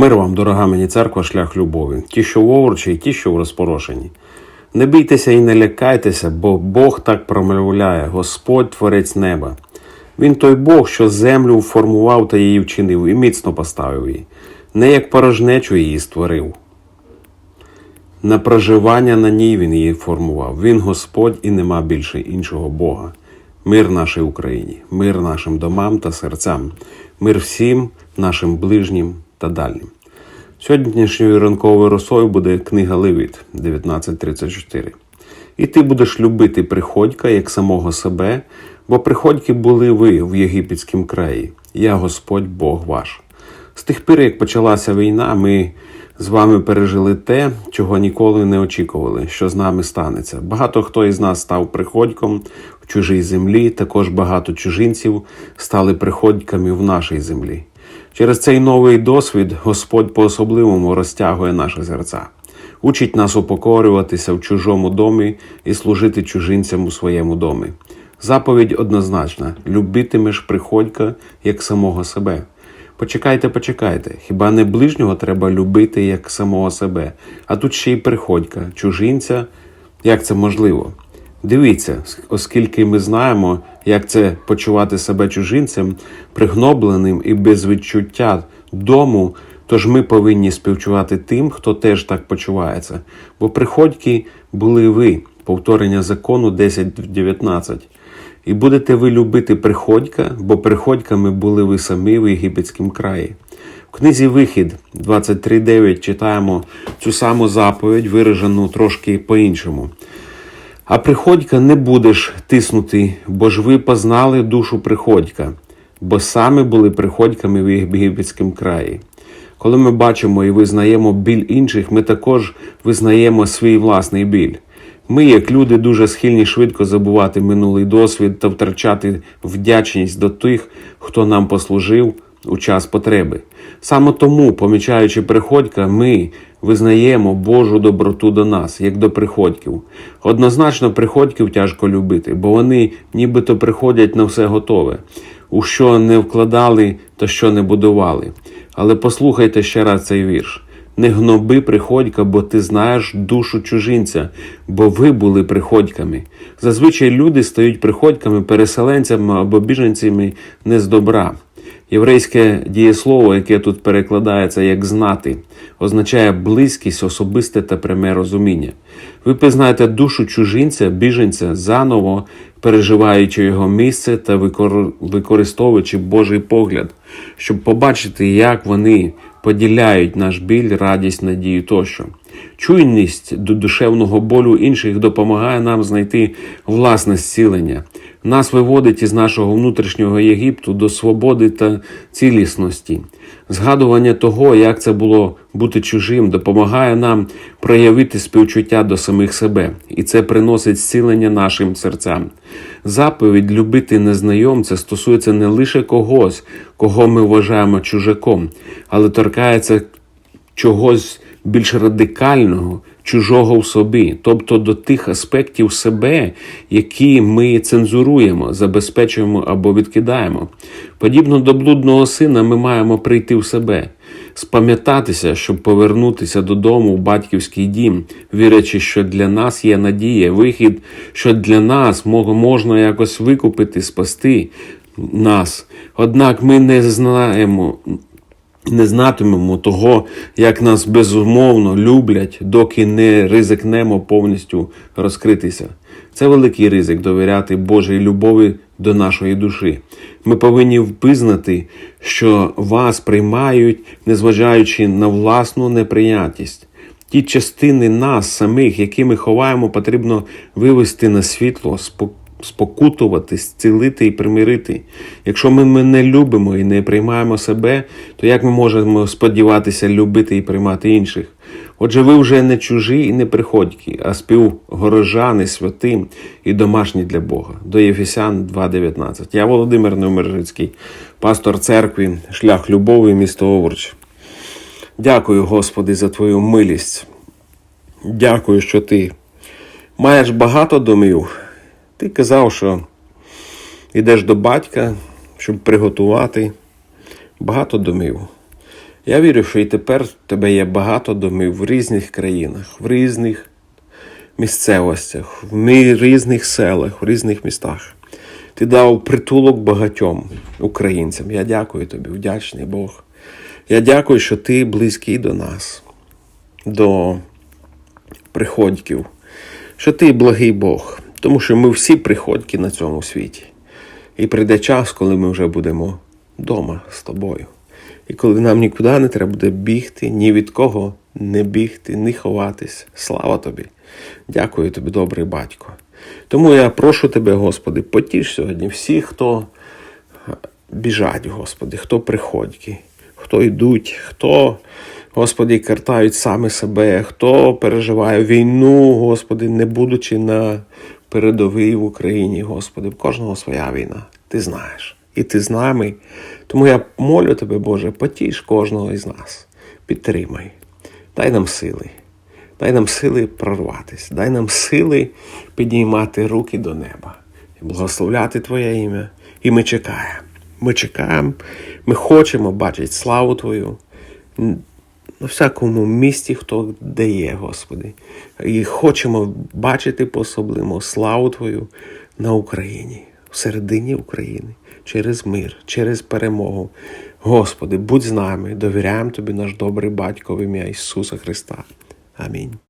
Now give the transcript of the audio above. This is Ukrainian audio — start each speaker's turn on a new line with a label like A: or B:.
A: Мир вам, дорога мені церква, шлях любові, ті, що в овочі, і ті, що в розпорошенні. Не бійтеся і не лякайтеся, бо Бог так промовляє, Господь творець неба. Він той Бог, що землю формував та її вчинив і міцно поставив її, не як порожнечу її створив. На проживання на ній він її формував. Він Господь і нема більше іншого Бога. Мир нашій Україні, мир нашим домам та серцям, мир всім нашим ближнім та дальнім. Сьогоднішньою ранковою росою буде книга Левіт 1934. І ти будеш любити приходька як самого себе, бо приходьки були ви в єгипетському краї. Я Господь Бог ваш. З тих пір, як почалася війна, ми з вами пережили те, чого ніколи не очікували, що з нами станеться. Багато хто із нас став приходьком в чужій землі, також багато чужинців стали приходьками в нашій землі. Через цей новий досвід Господь по-особливому розтягує наші серця, учить нас упокорюватися в чужому домі і служити чужинцям у своєму домі. Заповідь однозначна: любитимеш приходька як самого себе. Почекайте, почекайте, хіба не ближнього треба любити як самого себе, а тут ще й приходька, чужинця. Як це можливо? Дивіться, оскільки ми знаємо, як це почувати себе чужинцем, пригнобленим і без відчуття дому, тож ми повинні співчувати тим, хто теж так почувається. Бо приходьки були ви, повторення закону 10.19. І будете ви любити приходька, бо приходьками були ви самі в єгипетському краї. В книзі Вихід 23.9 читаємо цю саму заповідь, виражену трошки по-іншому. А приходька не будеш тиснути, бо ж ви познали душу приходька, бо саме були приходьками в єгипетському краї. Коли ми бачимо і визнаємо біль інших, ми також визнаємо свій власний біль. Ми, як люди, дуже схильні швидко забувати минулий досвід та втрачати вдячність до тих, хто нам послужив у час потреби. Саме тому, помічаючи приходька, ми визнаємо Божу доброту до нас, як до приходьків. Однозначно, приходьків тяжко любити, бо вони нібито приходять на все готове, у що не вкладали та що не будували. Але послухайте ще раз цей вірш. Не гноби приходька, бо ти знаєш душу чужинця, бо ви були приходьками. Зазвичай люди стають приходьками, переселенцями або біженцями не з добра. Єврейське дієслово, яке тут перекладається як знати, означає близькість, особисте та пряме розуміння. Ви пізнаєте душу чужинця, біженця заново, переживаючи його місце та використовуючи Божий погляд, щоб побачити, як вони поділяють наш біль, радість, надію тощо. Чуйність до душевного болю інших допомагає нам знайти власне зцілення. Нас виводить із нашого внутрішнього Єгипту до свободи та цілісності. Згадування того, як це було бути чужим, допомагає нам проявити співчуття до самих себе, і це приносить зцілення нашим серцям. Заповідь любити незнайомця стосується не лише когось, кого ми вважаємо чужаком, але торкається чогось більш радикального, чужого в собі, тобто до тих аспектів себе, які ми цензуруємо, забезпечуємо або відкидаємо. Подібно до блудного сина, ми маємо прийти в себе, спам'ятатися, щоб повернутися додому в батьківський дім, вірячи, що для нас є надія, вихід, що для нас можна якось викупити, спасти нас. Однак ми не знаємо не знатимемо того, як нас безумовно люблять, доки не ризикнемо повністю розкритися. Це великий ризик довіряти Божій любові до нашої душі. Ми повинні впізнати, що вас приймають, незважаючи на власну неприйнятість. Ті частини нас самих, які ми ховаємо, потрібно вивести на світло, спокійно спокутувати, зцілити і примирити. Якщо ми, не любимо і не приймаємо себе, то як ми можемо сподіватися любити і приймати інших? Отже, ви вже не чужі і не приходькі, а співгорожани святим і домашні для Бога. До Єфесян 2.19. Я Володимир Немержицький, пастор церкви, шлях любові, місто Овруч. Дякую, Господи, за Твою милість. Дякую, що Ти маєш багато домів. Ти казав, що йдеш до батька, щоб приготувати багато домів. Я вірю, що і тепер в тебе є багато домів в різних країнах, в різних місцевостях, в різних селах, в різних містах. Ти дав притулок багатьом українцям. Я дякую тобі, вдячний Бог. Я дякую, що ти близький до нас, до приходьків, що ти благий Бог, тому що ми всі приходьки на цьому світі. І прийде час, коли ми вже будемо вдома з тобою. І коли нам нікуди не треба буде бігти, ні від кого не бігти, ні ховатись. Слава тобі! Дякую тобі, добрий батько. Тому я прошу тебе, Господи, потіш сьогодні всіх, хто біжать, Господи, хто приходьки, хто йдуть, хто, Господи, картають саме себе, хто переживає війну, Господи, не будучи на передовій в Україні, Господи, в кожного своя війна. Ти знаєш. І ти з нами. Тому я молю тебе, Боже, потіш кожного із нас. Підтримай. Дай нам сили. Дай нам сили прорватися, дай нам сили підіймати руки до неба і благословляти Твоє ім'я. І ми чекаємо. Ми чекаємо, ми хочемо бачити славу Твою на всякому місті, хто де є, Господи. І хочемо бачити по-особливому славу Твою на Україні, всередині України, через мир, через перемогу. Господи, будь з нами, довіряємо Тобі, наш добрий батько в ім'я Ісуса Христа. Амінь.